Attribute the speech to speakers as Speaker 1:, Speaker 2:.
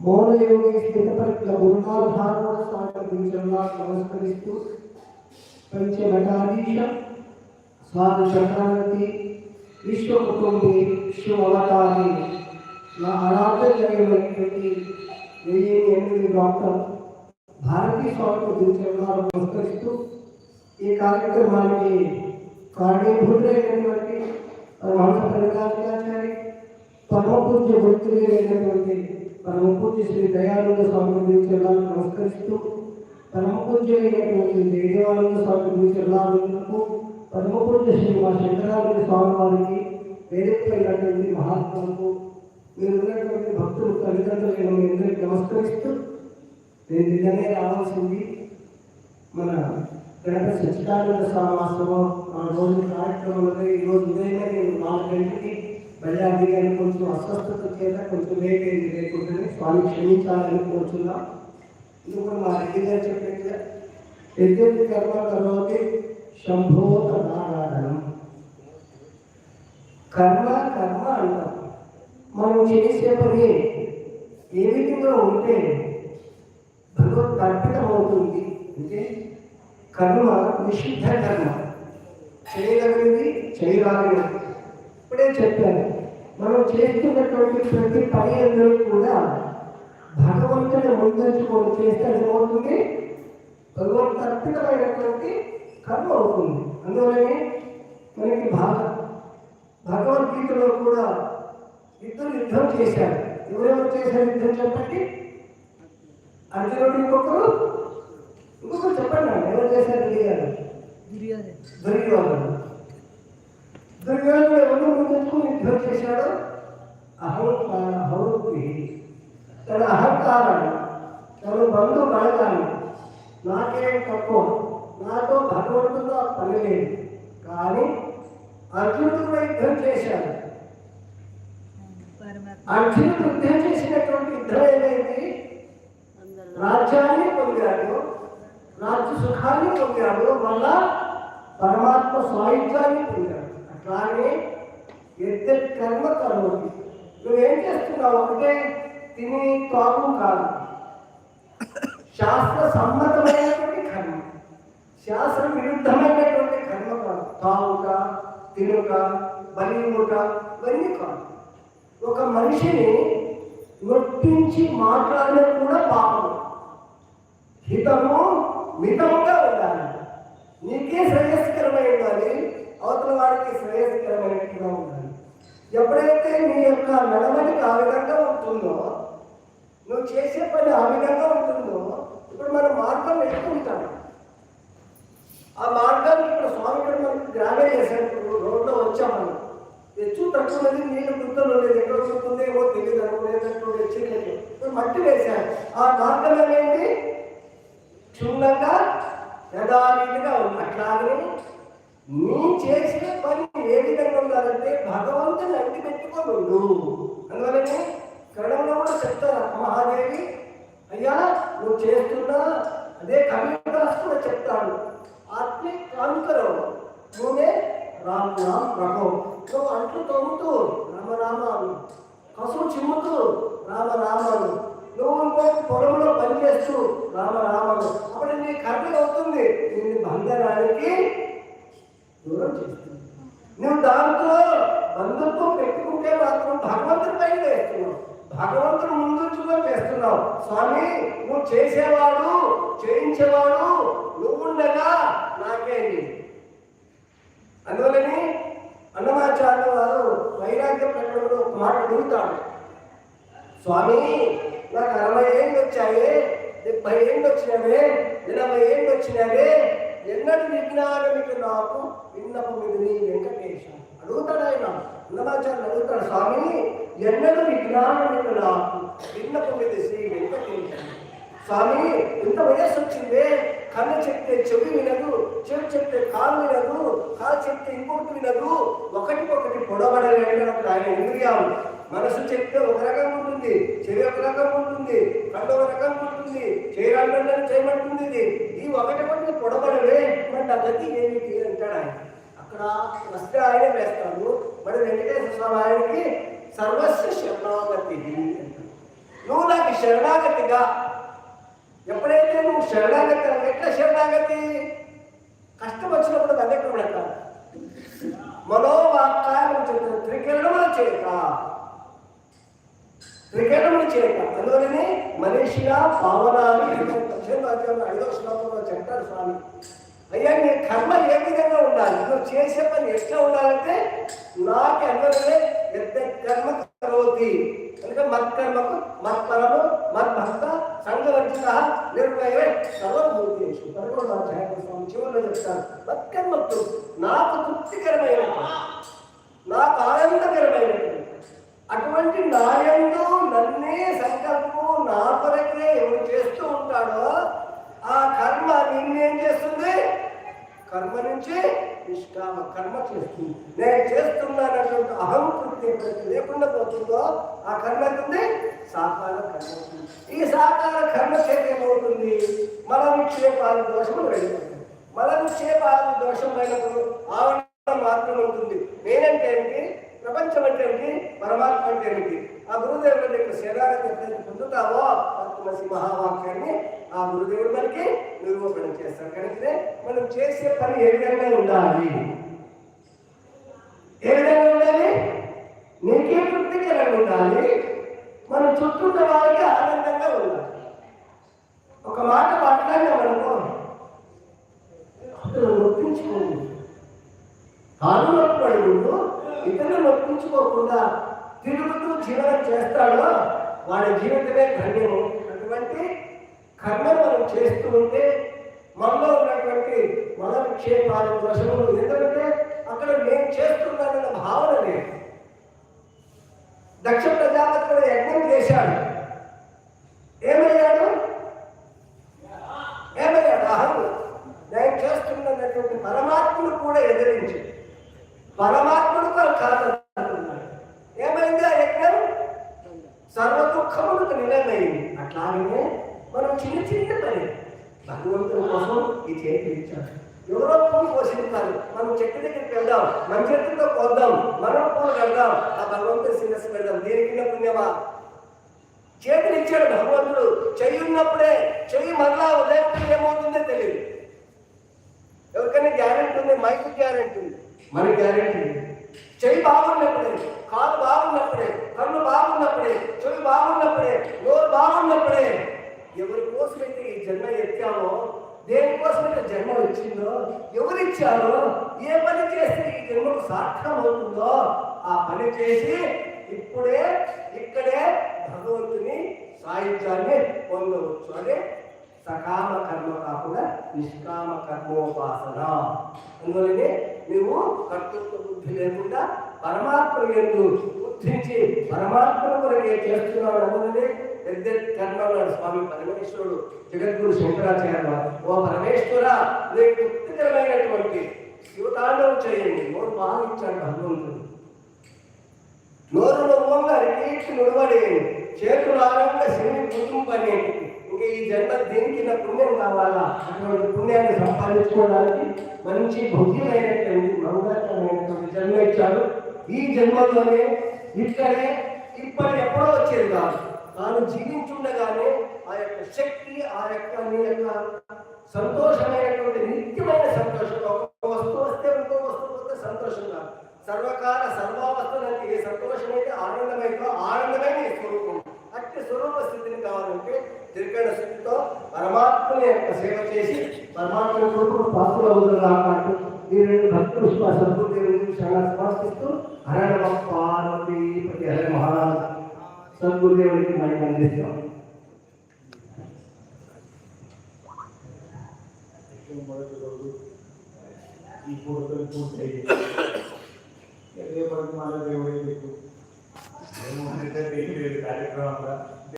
Speaker 1: మౌనయోగి స్థితపట్ల గురునాధారణ స్వాగతించడంలా నమస్కరిస్తూ పంచఘటాధీశ సాధు చక్రవర్తి విశ్వ కుటుంబి విశ్వ అవతారి నా ఆరాధన జరిగినటువంటి వెయ్యి ఎనిమిది డాక్టర్ భారతీ స్వామికి దించడంలా నమస్కరిస్తూ ఈ కార్యక్రమానికి కారణీభూతులైనటువంటి మహంత ప్రజాచారి పరమ పూజ్య భక్తులైనటువంటి పూజ్య శ్రీ దయానంద స్వామి గురించెల్లాను నమస్కరిస్తూ పరమ పూజ్యులైనటువంటి దేవానంద స్వామి గురించెల్లాలకు పరమ పూజ్య శ్రీ మా శంకరానంద స్వామి వారికి వేదికైనటువంటి మహాత్ములకు మీరు ఉన్నటువంటి భక్తులు తల్లిదండ్రులు మీ అందరికీ నమస్కరిస్తూ నేను నిజంగా రావాల్సింది మన గణపతి సచ్చిదానంద ఆశ్రమం ఆ రోజు కార్యక్రమంలో ఈరోజు ఉదయమే నేను నాలుగు గంటలకి బళ్ళారి గారి కొంచెం అస్వస్థత చేత కొంచెం లేట్ అయింది లేకుంటే స్వామి క్షమించాలని కోరుతున్నాం ఇది కూడా మా రెడ్డి గారు చెప్పినట్టుగా యజ్ఞ కర్మ కరోతి శంభోత నారాయణం కర్మ కర్మ అంటాం. మనం చేసే పని ఏ విధంగా ఉంటే భగవత్ అర్పితం అవుతుంది. అంటే కర్మ నిషిద్ధ కర్మ. చేయగలిగింది చేయరాలినది ఇప్పుడే చెప్పాను. మనం చేస్తున్నటువంటి ప్రతి పని అందరూ కూడా భగవంతుని ముందుకొని చేస్తే ఏమవుతుంది? భగవంతు అర్పితమైనటువంటి కర్మ అవుతుంది. అందువలనే మనకి భాగ భగవద్గీతలో కూడా ఇద్దరు యుద్ధం చేశారు. ఎవరెవరు చేశారు యుద్ధం చెప్పండి? అర్జునుడు ఇంకొకరు? ఇంకొకరు చెప్పండి ఎవరు చేశారు? తెలియాలి దుర్యోధనుడు దుర్యోధనుడు ఎవరు ముందుకుని యుద్ధం చేశాడు అహంకార హౌరుకి తన అహంకారాన్ని తన బంధు బలగాన్ని నాకేం తక్కువ నాతో భగవంతుడితో పని లేదు కానీ అర్జునుడు కూడా యుద్ధం చేశాడు అర్జునుడు యుద్ధం చేసినటువంటి యుద్ధం ఏదైంది రాజ్యాన్ని పొందాడు రాజ్య సుఖాన్ని పొందాడు వల్ల పరమాత్మ స్వాయుధ్యాన్ని కానీ అట్లాగే కర్మ కర్మ. కర్మకి నువ్వేం చేస్తున్నావు? అంటే తిని తాగు కాదు. శాస్త్ర సమ్మతమైనటువంటి కర్మ. శాస్త్ర విరుద్ధమైనటువంటి కర్మ కాదు. తాగుట తినుక బలిముట ఇవన్నీ కాదు. ఒక మనిషిని నొప్పించి మాట్లాడడం కూడా పాపం. హితము మితముగా ఉండాలి. నీకే శ్రేయస్కరమై ఉండాలి అవతల వాడికి శ్రేయస్కరమైనట్టుగా ఉండాలి. ఎప్పుడైతే నీ యొక్క నడవడికి ఆ విధంగా ఉంటుందో నువ్వు చేసే పని ఆ విధంగా ఉంటుందో ఇప్పుడు మనం మార్గం పెట్టుకుంటాం ఆ మార్గాన్ని ఇక్కడ స్వామి ఇక్కడ మనకి గ్రావెల్ చేశాడు. ఇప్పుడు రోడ్లో వచ్చాం మనం. ఎచ్చు తక్కువది నీళ్ళు గుర్తులు లేదు. ఎక్కడ వస్తుందేమో తెలియదు అనుకునేటట్టు ఎచ్చలేదు ఇప్పుడు మట్టి వేశారు ఆ మార్గం అనేది క్షుణ్ణంగా యథారీతిగా ఉంది. అట్లాగే నీ చేసిన పని ఏ విధంగా ఉండాలంటే భగవంతుని అంటి పెట్టుకొని ఉండు. అందువలనే కరణంలో కూడా చెప్తారు మహాదేవి అయ్యా నువ్వు చేస్తున్నా అదే కవిదాస్ కూడా చెప్తాడు. ఆత్మే కానుకరవు నువ్వే రామ్ రామ్ రఘం నువ్వు అంట్లు తోముతూ రామరామాలు కసువు చిమ్ముతూ రామరామాలు నువ్వు ఇంకో పొలంలో పనిచేస్తూ రామరామాలు అప్పుడు నీ కర్మ అవుతుంది. నిన్ను బంధనానికి దూరం చేస్తుంది. నువ్వు దాంట్లో బంధుత్వం పెట్టుకుంటే మాత్రం భగవంతుడి పైన వేస్తున్నావు. భగవంతుడు చూడని చేస్తున్నావు. స్వామి నువ్వు చేసేవాడు చేయించేవాడు నువ్వుండగా నాకేంటి అందువలని అన్నమాచార్య వారు వైరాగ్య ప్రకటనలో ఒక మాట అడుగుతాడు స్వామి నాకు అరవై ఏళ్ళు వచ్చాయి డెబ్బై ఏళ్ళు వచ్చినవే ఎనభై ఏళ్ళు వచ్చినవే ఎన్నటి విజ్ఞానమికి నాకు? విన్నపు మీద వెంకటేశం. అడుగుతాడు ఆయన అన్నమాచార్యులు అడుగుతాడు. స్వామి ఎన్నడు విజ్ఞానమికి నాకు? విన్నపు మీద శ్రీ వెంకటేశం. స్వామి ఇంత వయస్సు వచ్చిందే. కన్ను చెప్తే చెవి వినదు చెవి చెప్తే కాలు వినదు కాలు చెప్తే ఇంకొకటి వినదు. ఒకటికొకటి పొడవడలేనప్పుడు ఆయన ఇంద్రియాలు. మనసు చెప్తే ఒక రకం ఉంటుంది చెవి ఒక రకం ఉంటుంది కళ్ళు ఒక రకం ఉంటుంది చేయరాలని చేయమంటుంది ఇది ఈ ఒకటి ఒకటి పొడబడవే మరి నా గతి ఏమిటి అంటాడు ఆయన. అక్కడ వస్తే ఆయన వేస్తాడు మరి వెంకటేశ్వర స్వామి ఆయనకి సర్వస్వ శరణాగతి నువ్వు నాకు శరణాగతిగా ఎప్పుడైతే నువ్వు శరణాగతి ఎట్లా శరణాగతి? కష్టం వచ్చినప్పుడు దగ్గర పెడతాను మనోవాక్యాలు చెప్పిన త్రికిరణములు చేత త్రికరణము చేయక అందువలనే మనిషిగా భావనాలు పద్దెనిమిది అధ్యాయంలో ఐదో శ్లోకంలో చెప్తారు స్వామి. అయ్యా నీ కర్మ ఏ విధంగా ఉండాలి? నువ్వు చేసే పని ఎట్లా ఉండాలంటే నాకు అందువలనే పెద్ద కర్మ కరోతి. అందుకే మత్కర్మకు మత్పరము మత్భక్త సంఘవర్జిత నిర్ణయ సర్వభూతేషు పదకొండు అధ్యాయం స్వామి చివరిలో చెప్తారు. మత్కర్మకు నాకు తృప్తికరమైన నాకు ఆనందకరమైనటువంటి అటువంటి నాయందు నన్నే సంకల్పము నా కొరకే ఎవరు చేస్తూ ఉంటాడో ఆ కర్మ నిన్నేం చేస్తుంది కర్మ నుంచి నిష్కామ కర్మ చేస్తుంది నేను చేస్తున్నానటువంటి అహంకృతి ఎప్పుడైతే లేకుండా పోతుందో ఆ కర్మ అవుతుంది సాకార కర్మ ఈ సాకార కర్మ చేత ఏమవుతుంది? మల నిక్షేపాలు దోషములు వెళ్ళిపోతుంది మల నిక్షేపాలు దోషం అయినప్పుడు ఆవరణ మాత్రం ఉంటుంది. నేనంటే ఏమిటి ప్రపంచం అంటే ఏమిటి పరమాత్మ అంటే ఏమిటి ఆ గురుదేవుడి యొక్క శరీరాన్ని ఎప్పుడైతే పొందుతావో? పద్మసి మహావాక్యాన్ని ఆ గురుదేవుడు మనకి నిరూపణ చేస్తాడు కనుకనే మనం చేసే పని ఏ విధంగా ఉండాలి? ఏ విధంగా ఉండాలి? నీకే తృప్తికరంగా ఉండాలి. మన చుట్టూ ఉన్న వారికి ఆనందంగా ఉండాలి. ఒక మాట మాట్లాడినామనుకో అతను నొప్పించుకోండి తాను నొప్పి ఇతరులు నొప్పించుకోకుండా తిరుగుతూ జీవనం చేస్తాడో వాడి జీవితమే ధన్యము. అటువంటి కర్మను మనం చేస్తూ ఉంటే మనలో ఉన్నటువంటి మన విక్షేపాలు దోషములు ఎందుకంటే అక్కడ నేను చేస్తున్నానన్న భావన లేదు. దక్ష ప్రజాపతి కూడా యజ్ఞం చేశాడు. ఏమయ్యాడు? ఏమయ్యాడు? అహం. నేను చేస్తున్నటువంటి పరమాత్మను కూడా ఎదిరించి. పరమాత్మను కాదు. భగవంతుని కోసం ఈ చేతి ఇచ్చాడు ఎవరో పూలు పోషించాలి. మనం చెట్టు దగ్గరికి వెళ్దాం. మన చెట్టుతో కోద్దాం మనం పూలు కడదాం. ఆ భగవంతుని శిరస్సు పెడదాం. దేనికి పుణ్యమా? చేతులు ఇచ్చాడు భగవంతుడు. చెయ్యి ఉన్నప్పుడే చెయ్యి మరలా ఉదయం ఏమవుతుందో తెలియదు. ఎవరికైనా గ్యారెంటీ ఉంది? మైక్ గ్యారెంటీ ఉంది. మన గ్యారెంటీ ఉంది చెయ్యి బాగున్నప్పుడే కాలు బాగున్నప్పుడే కళ్ళు బాగున్నప్పుడే చెవి బాగున్నప్పుడే నోరు బాగున్నప్పుడే జన్మ ఎత్తామో దేనికోసం జన్మ వచ్చిందో ఎవరిచ్చారో ఏ పని చేస్తే ఈ జన్మకు సార్థం అవుతుందో ఆ పని చేసి ఇప్పుడే ఇక్కడే భగవంతుని సాహిత్యాన్ని పొందవచ్చు. అదే సకామ కర్మ కాకుండా నిష్కామ కర్మోపాసన. అందువల్లనే నువ్వు కర్తృత్వ బుద్ధి లేకుండా పరమాత్మ ఎందు బుద్ధించి పరమాత్మ కొరకే చేస్తున్నావు. అందువల్లనే పెద్ద కర్మన్నాడు స్వామి పరమేశ్వరుడు జగద్గురు శంకరాచార్య ఓ పరమేశ్వర నీకు తృప్తికరమైనటువంటి శివతాండవం చేయండి. నోరు బాగా ఇచ్చాడు భగవంతుడు. నోరు నవ్వంగా రిపీట్ నుడవడేయండి చేతులు ఆరంగా శని కుటుంబని ఇంకా ఈ జన్మ దేనికి నా పుణ్యం కావాలా? అటువంటి పుణ్యాన్ని సంపాదించుకోవడానికి మంచి భుద్యమైనటువంటి మంగళకరమైనటువంటి జన్మ ఇచ్చాడు. ఈ జన్మలోనే ఇక్కడే ఇప్పటి ఎప్పుడో వచ్చేది కాదు. తాను జీవించుండగానే ఆ యొక్క శక్తి ఆ యొక్క నీ యొక్క సంతోషమైనటువంటి నిత్యమైన సంతోషం ఒక వస్తువు వస్తే ఇంకో వస్తువు వస్తే సంతోషం కాదు సర్వకాల సర్వావస్థలకి ఏ సంతోషమైతే ఆనందమైందో ఆనందమైన ఈ స్వరూపం. అట్టి స్వరూప స్థితిని కావాలంటే త్రికరణ స్థితితో పరమాత్మని యొక్క సేవ చేసి పరమాత్మ స్వరూపం పాత్ర అవుతున్నారు ఈ రెండు భక్తులు సద్గురుదేవుని చాలా సమర్పిస్తూ హరణ పార్వతి ప్రతి హర మహా సద్గురుదేవునికి మనకి అందిస్తాం
Speaker 2: మొదటి రోజు